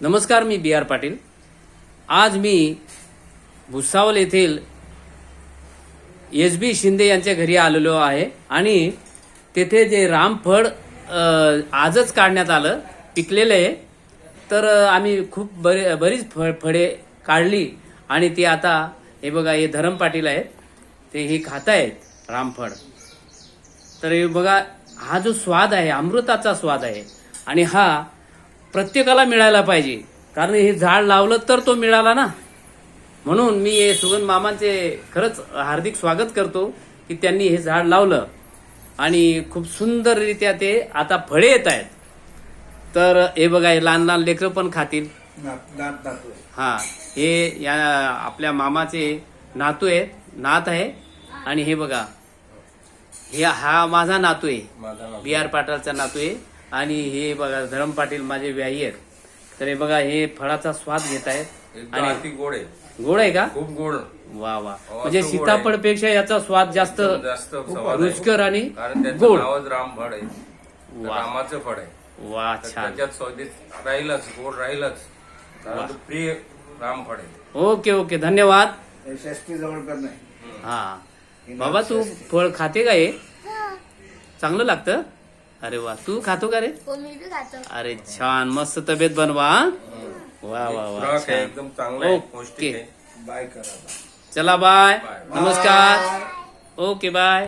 नमस्कार मी बी आर पाटील. आज मी भुसावल येथील एस बी शिंदे यांच्या घरी आलेलो आहे आणि तेथे जे रामफळ आजच काढण्यात आलं पिकलेलं आहे. तर आम्ही खूप बरे बरीच फळ फळे काढली आणि ती आता हे बघा हे धरम पाटील आहेत. ते हे खात आहेत रामफळ. तर हे बघा हा जो स्वाद आहे अमृताचा स्वाद आहे आणि हा प्रत्येकाला मिळायला पाहिजे. कारण हे झाड लावलं तर तो मिळाला ना. म्हणून मी हे सुगंध मामांचे खरंच हार्दिक स्वागत करतो की त्यांनी हे झाड लावलं. आणि खूप सुंदररित्या ते आता फळे येत आहेत. तर हे बघा हे लहान लहान लेकरं पण खातील. हा हे या आपल्या मामाचे नातू आहेत. नात आहे. आणि हे बघा हे हा माझा नातू आहे. बी आर पाटलचा नातू आहे. आणि हे बघा धरम पाटील माझे व्याही आहेत. तर हे बघा हे फळाचा स्वाद घेत आहेत. आणि गोड आहे. गोड आहे का? खूप गोड. वा वा. म्हणजे आहे. सीताफळपेक्षा याचा स्वाद जास्त. रुचकर आणि कारण त्याचं गोड. रामफळ आहे. रामाचं फळ आहे. वा छान. त्याच्यात स्वादिष्ट राहीलच गोड राहीलच. प्रिय रामफळ आहे. Okay okay. धन्यवाद. हे हा. बाबा तू फळ खाते का हे? चांगलं लागतं? अरे वा तू खातो का रे हो अरे छान मस्त तब्येत बनवा? वा वा वा एकदम चांगलं ओके. पौष्टिक आहे बाय. चला बाय. नमस्कार ओके बाय